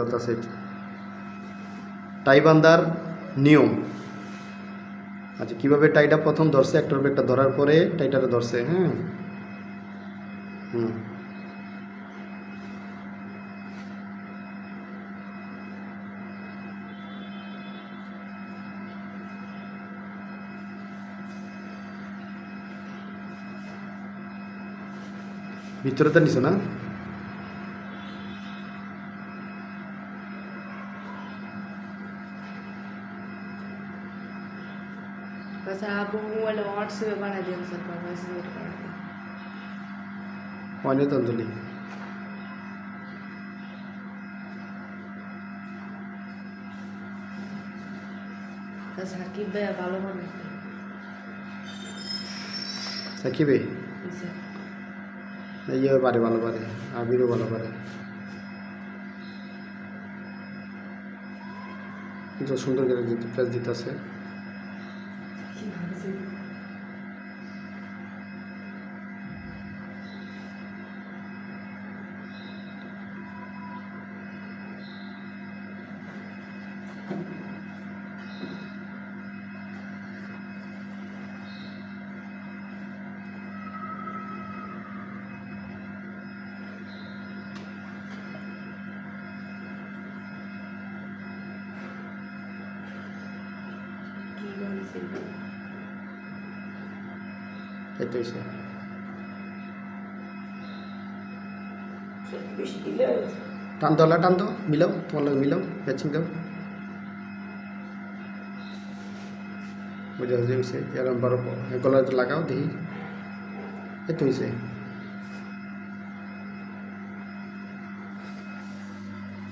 ধরতেছে টাই বান্দার নিয়ম। আচ্ছা কীভাবে টাইটা প্রথম ধরছে? একটার উপর একটা ধরার পরে টাইটারে ধরছে হ্যাঁ? হুম। ভিতরে তো নিছো না? ಬಸ್ ಆಗ ಮೂವಲ್ಲ ವಾಟ್ಸೇ ಬಾಣದೆ ಸ್ವಲ್ಪ ಬಸ್ ಒನೆ ತಂದುಲಿ সাকিব ভাই ভালো মানুষ সাকিব ভাই ইয়ে পারে ভালো পারে আবিরও ভালো পারে কিন্তু সুন্দর করে দিতে প্লেস দিতে আছে বলছেন এই তো হইছে। বেশি দিলে টান দলা টান দাও মিলাও তোমার মিলাও ম্যাচিং দাও বুঝা হয়েছে এরকম বারো গলায় তো লাগাও দেখি এত হয়েছে